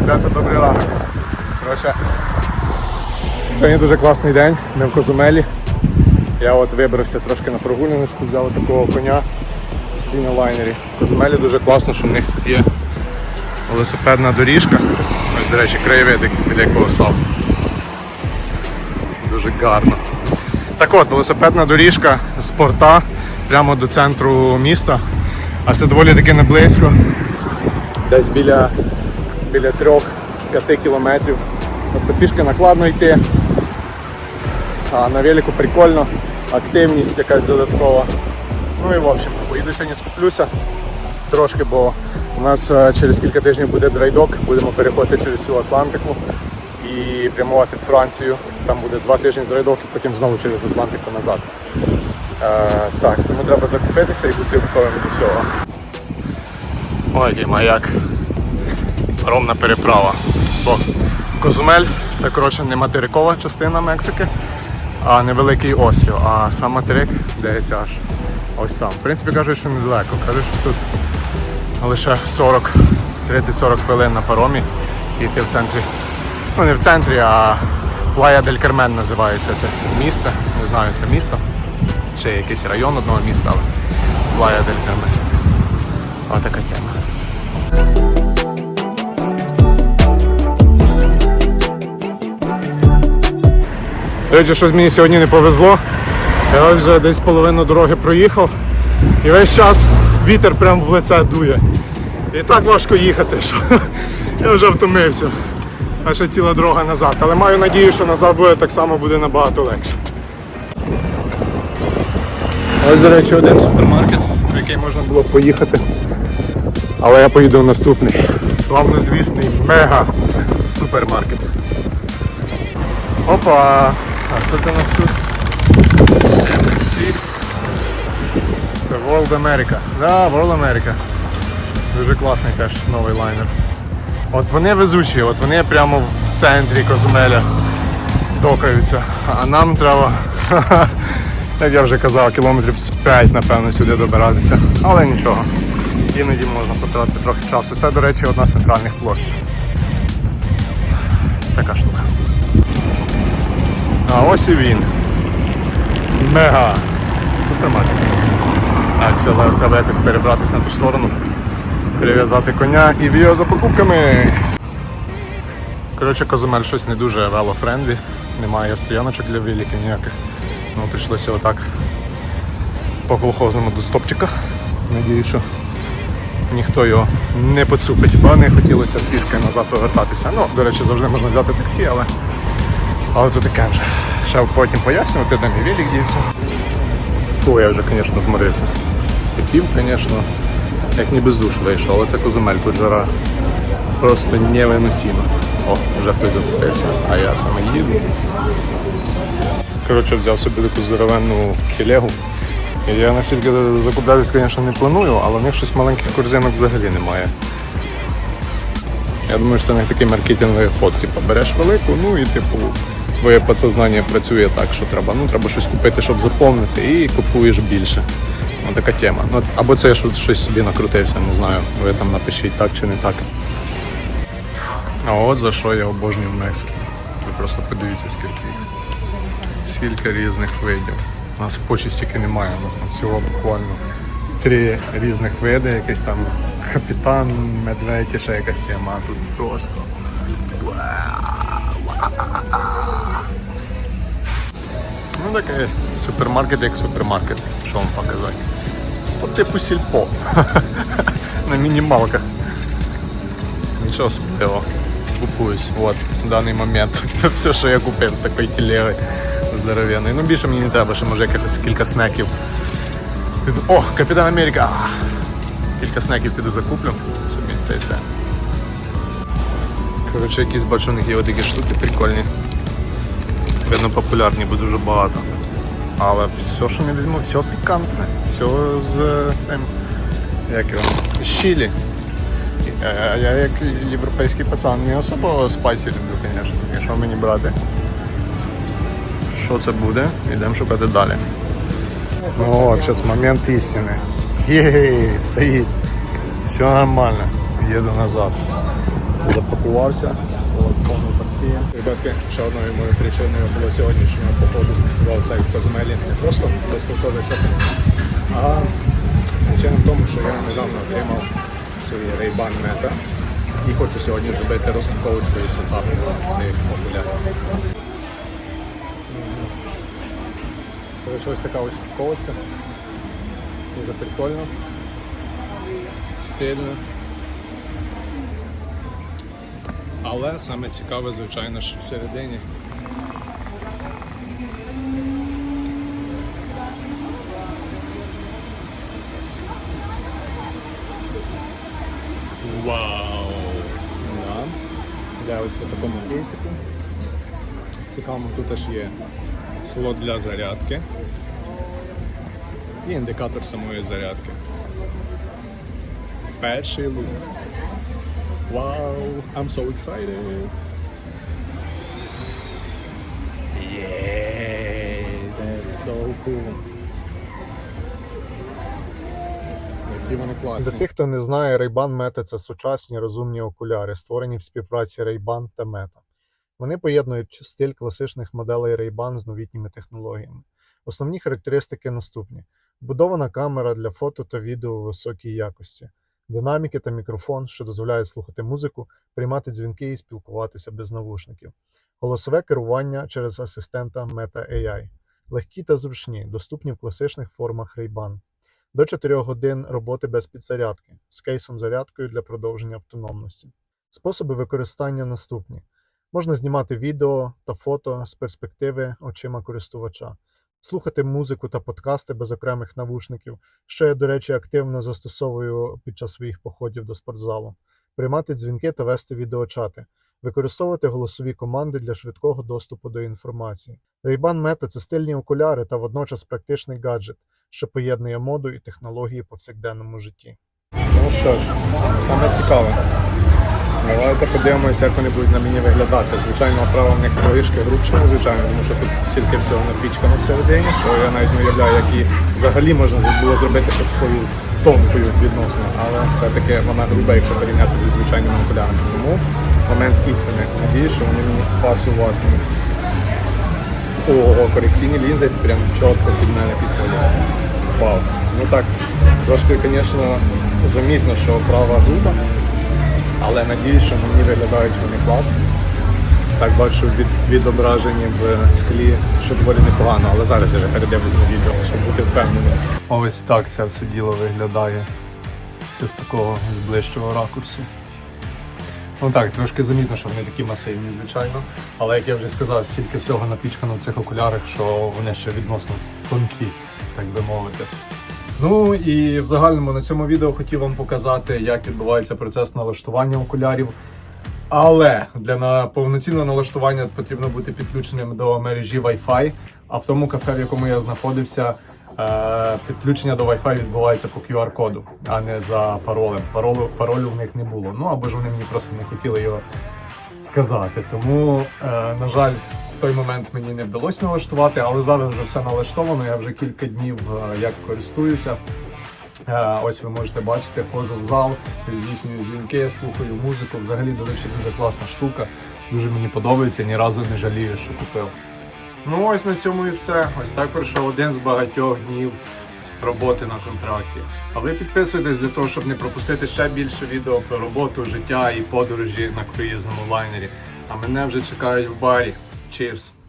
Ребята, добрий ранок. Коротше, сьогодні дуже класний день, ми в Козумелі. Я от вибрався трошки на прогуляночку, взяв такого коня собі на лайнері. В Козумелі дуже класно, що в них тут є велосипедна доріжка. Ось, до речі, краєвид, біля якого став. Дуже гарно. Так от, велосипедна доріжка з порта прямо до центру міста. А це доволі таки не близько. Десь біля, біля 3-5 кілометрів. Тобто пішки накладно йти. А на велику прикольно, активність якась додаткова. Ну і в общем, поїду сьогодні скуплюся трошки, бо у нас е, через кілька тижнів буде драйдок, будемо переходити через всю Атлантику і прямувати в Францію. Там буде два тижні драйдок і потім знову через Атлантику назад. Е, так, тому треба закупитися і бути готовим до всього. Ой, Діма, як ромна переправа. Бо Козумель це коротше не материкова частина Мексики, а невеликий острів, а сам материк десь аж ось там. В принципі, кажуть, що недалеко. Кажуть, що тут лише 40, 30-40 хвилин на паромі і ти в центрі. Ну не в центрі, а Плая дель Кармен називається це місце. Не знаю, це місто чи якийсь район одного міста, але Плая дель Кармен. Ось така тема. До речі, щось мені сьогодні не повезло. Я вже десь половину дороги проїхав і весь час вітер прямо в лице дує. І так важко їхати, що я вже втомився. А ще ціла дорога назад. Але маю надію, що назад буде так само буде набагато легше. Ось, до речі, один супермаркет, в який можна було поїхати. Але я поїду в наступний. Славнозвісний мега супермаркет. Опа! А хто це у нас тут? MSC. Це World America. Да, World America. Дуже класний теж новий лайнер. От вони везучі, от вони прямо в центрі Козумеля докаються. А нам треба, як я вже казав, кілометрів з 5, напевно, сюди добиратися. Але нічого. Іноді можна потратити трохи часу. Це, до речі, одна з центральних площ. Така штука. А ось і він. Мега супермаркет. Так, все, зараз треба якось перебратися на ту сторону, перев'язати коня і біо за покупками. Коротше, Козумель щось не дуже велофрендлі, немає стояночок для великих ніяких. Ну, прийшлося отак по колхозному до стопчика. Надію, що ніхто його не поцупить, бо не хотілося трішки назад повертатися. Ну, до речі, завжди можна взяти таксі, але але то таке вже. Ще потім пояснювати, де мій велик дівся. Фу, я вже, звісно, зморився. Спеків, звісно, як ні без душу вийшов, але це козумель, тут жара просто невиносима. О, вже хтось закупився, а я саме їду. Коротше, взяв собі таку здоровенну телегу. Я настільки закуплятись, звісно, не планую, але в них щось маленьких корзинок взагалі немає. Я думаю, що це не такий маркетинговий ход. Типу, береш велику, ну і типу твоє підсознання працює так, що треба. Ну, треба щось купити, щоб заповнити, і купуєш більше. Ну, така тема. Ну, або це я щось собі накрутився, не знаю. Ви там напишіть так чи не так. А от за що я обожнюю Мексику. Ви просто подивіться, скільки їх. Скільки різних видів. У нас в стільки немає, у нас там всього буквально три різних види, якийсь там капітан, медведь і ще якась тема, тут просто. Ну такий супермаркет як супермаркет, що вам показати. По типу сільпо. На мінімалках. Нічого особливого. Купуюсь. Вот, в даний момент. Все, що я купив з такої телеги здоровенної. Ну більше мені не треба, ще може якихось кілька снеків. О, Капітан Америка! Кілька снеків піду закуплю собі та й все. Коротше, якісь бачу, у них є такі штуки прикольні. Видно популярні, бо дуже багато. Але все, що не візьму, все пікантне. Все з е, цим. Як його? З чилі. Е, Я як європейський пацан не особо спайсі люблю, звісно. І що мені брати? Що це буде? Йдемо шукати далі. Вот, сейчас момент истины. Ей, стоит. Все нормально. Еду назад. Запакувався. Ребятки, ще одною моєю причиною було сьогоднішнього походу в цей поземелі. Не просто безсилковий шопінг, а причина в тому, що я недавно отримав свої Ray-Ban Meta і хочу сьогодні зробити розпаковочку і сетап цих окулярів. Короче, ось така ось упаковочка. Дуже прикольно. Стильно. Але саме цікаве, звичайно ж, всередині. Вау! Да. Да, ось в такому кейсику. Цікаво, тут аж є слот для зарядки і індикатор самої зарядки. Перший лук. Вау! I'm so excited! Yeah, that's so cool. Для тих, хто не знає, Ray-Ban Meta – це сучасні розумні окуляри, створені в співпраці Ray-Ban та Meta. Вони поєднують стиль класичних моделей Ray-Ban з новітніми технологіями. Основні характеристики наступні: вбудована камера для фото та відео у високій якості, динаміки та мікрофон, що дозволяють слухати музику, приймати дзвінки і спілкуватися без навушників, голосове керування через асистента Meta AI, легкі та зручні, доступні в класичних формах Ray-Ban. До 4 годин роботи без підзарядки з кейсом зарядкою для продовження автономності. Способи використання наступні: можна знімати відео та фото з перспективи очима користувача, слухати музику та подкасти без окремих навушників, що я, до речі, активно застосовую під час своїх походів до спортзалу, приймати дзвінки та вести відеочати, використовувати голосові команди для швидкого доступу до інформації. Ray-Ban Meta – це стильні окуляри та водночас практичний гаджет, що поєднує моду і технології в повсякденному житті. Ну що ж, саме цікаве. Давайте подивимося, як вони будуть на мені виглядати. Звичайно, оправа в них трішки грубше, звичайно, тому що тут стільки всього напічкано всередині, що я навіть не уявляю, як її взагалі можна було зробити ще такою тонкою відносно, але все-таки вона груба, якщо порівняти зі звичайними окулярами. Тому момент істини. Надіюсь, що вони мені пасуватимуть. Ого, корекційні лінзи прям чітко під мене підходять. Вау. Ну так, трошки, звісно, замітно, що права груба, але надіюсь, що мені виглядають вони класно. Так бачу від, відображені в склі, що доволі непогано, але зараз я вже передивлюсь на відео, щоб бути впевненим. Ось так це все діло виглядає ще з такого з ближчого ракурсу. Ну так, трошки замітно, що вони такі масивні, звичайно. Але як я вже сказав, стільки всього напічкано в цих окулярах, що вони ще відносно тонкі, так би мовити. Ну і в загальному на цьому відео хотів вам показати, як відбувається процес налаштування окулярів. Але для повноцінного налаштування потрібно бути підключеним до мережі Wi-Fi. А в тому кафе, в якому я знаходився, е, підключення до Wi-Fi відбувається по QR-коду, а не за паролем. Паролю, паролю в них не було. Ну або ж вони мені просто не хотіли його сказати. Тому, е, на жаль, той момент мені не вдалося налаштувати, але зараз вже все налаштовано. Я вже кілька днів е, як користуюся. Е, Ось ви можете бачити, ходжу в зал, здійснюю дзвінки, слухаю музику. Взагалі, до речі, дуже класна штука. Дуже мені подобається, ні разу не жалію, що купив. Ну ось на цьому і все. Ось так пройшов один з багатьох днів роботи на контракті. А ви підписуйтесь для того, щоб не пропустити ще більше відео про роботу, життя і подорожі на круїзному лайнері. А мене вже чекають в барі. Cheers!